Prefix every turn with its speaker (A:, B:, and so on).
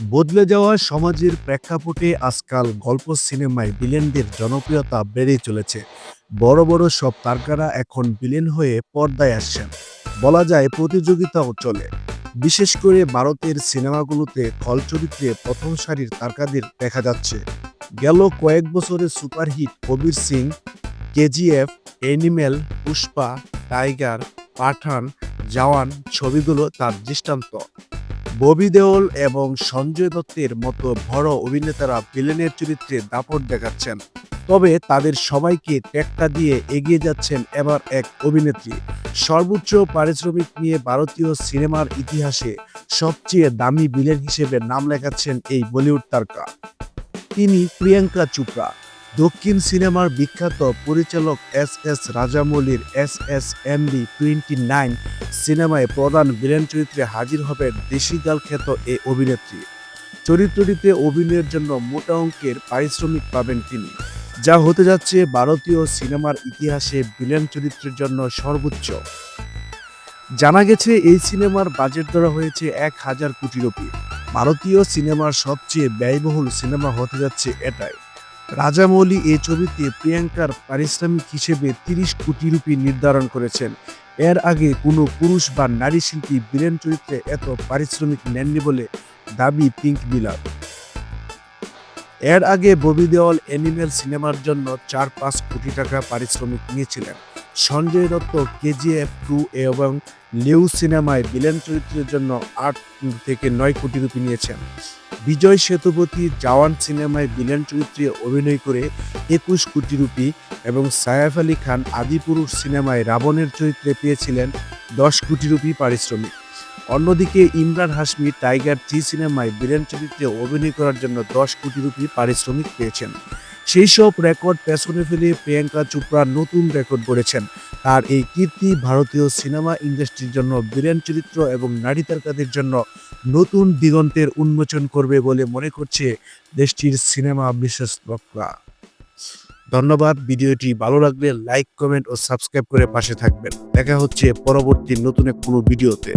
A: বদলে যাওয়া সমাজের প্রেক্ষাপটে আজকাল গল্প সিনেমায় ভিলেনদের জনপ্রিয়তা বেড়েই চলেছে। বড় বড় সব তারকারা এখন ভিলেন হয়ে পর্দায় আসছেন। বলা যায় প্রতিযোগিতাও চলে। বিশেষ করে ভারতের সিনেমাগুলোতে খল চরিত্রে প্রথম সারির তারকাদের দেখা যাচ্ছে। গেল কয়েক বছরে superhit Kabir Singh, KGF, Animal, Pushpa, Tiger, Pathaan, Jawan ছবিগুলো তার দৃষ্টান্ত। ববি দেওল এবং সঞ্জয় দত্তের মতো বড় অভিনেতারা ভিলেনের চরিত্রে দাপট দেখাচ্ছেন। তবে তাদের সবাইকে টেক্কা দিয়ে এগিয়ে যাচ্ছেন এবার এক অভিনেত্রী। সর্বোচ্চ পারিশ্রমিক নিয়ে ভারতীয় সিনেমার ইতিহাসে সবচেয়ে দামি ভিলেন হিসেবে নাম লেখাচ্ছেন এই বলিউড তারকা। তিনি প্রিয়াঙ্কা চোপড়া। দক্ষিণ সিনেমার বিখ্যাত পরিচালক S S রাজামৌলির S S M MD twenty nine সিনেমায় প্রধান ভিলেন চরিত্রে হাজির হবেন দেশি গাল খ্যাত এই অভিনেত্রী। চরিত্রটিতে অভিনয়ের জন্য মোটা অঙ্কের পারিশ্রমিক পাবেন তিনি, যা হতে যাচ্ছে ভারতীয় সিনেমার ইতিহাসে ভিলেন চরিত্রের জন্য সর্বোচ্চ। জানা গেছে, এই সিনেমার বাজেট ধরা হয়েছে এক হাজার কোটি রুপি। ভারতীয় সিনেমার সবচেয়ে ব্যয়বহুল সিনেমা হতে যাচ্ছে এটাই। রাজামৌলি এই ছবিতে প্রিয়াঙ্কার পারিশ্রমিক হিসেবে তিরিশ কোটি রুপি নির্ধারণ করেছেন। এর আগে কোনো পুরুষ বা নারী শিল্পী বীরেন চরিত্রে এত পারিশ্রমিক নেননি বলে দাবি পিঙ্ক বিলার এর আগে ববি দেওয়াল অ্যানিমেল সিনেমার জন্য চার পাঁচ কোটি টাকা পারিশ্রমিক নিয়েছিলেন। সঞ্জয় দত্ত, কেজিএফ টু এবং লিউ সিনেমায় বিলেন চরিত্রের জন্য আট থেকে নয় কোটি রুপি নিয়েছেন। বিজয় সেতুপতি জওয়ান সিনেমায় ভিলেন চরিত্রে অভিনয় করে একুশ কোটি রুপি এবং সায়াফ আলী খান আদিপুরুষ সিনেমায় রাবণের চরিত্রে পেয়েছিলেন দশ কোটি রুপি পারিশ্রমিক। অন্যদিকে ইমরান হাসমি টাইগার থ্রি সিনেমায় ভিলেন চরিত্রে অভিনয় করার জন্য দশ কোটি রুপি পারিশ্রমিক পেয়েছেন। সেই সব রেকর্ড পেছনে ফেলে প্রিয়াঙ্কা চোপড়া নতুন রেকর্ড গড়েছেন, তার এই কীর্তি ভারতীয় সিনেমা ইন্ডাস্ট্রির জন্য ভিলেন চরিত্র এবং নারী তারকাদের জন্য নতুন দিগন্তের উন্মোচন করবে বলে মনে করছে দেশটির সিনেমা বিশেষজ্ঞরা। ধন্যবাদ, ভিডিওটি ভালো লাগলে লাইক, কমেন্ট ও সাবস্ক্রাইব করে পাশে থাকবেন। দেখা হচ্ছে পরবর্তী নতুন কোনো ভিডিওতে।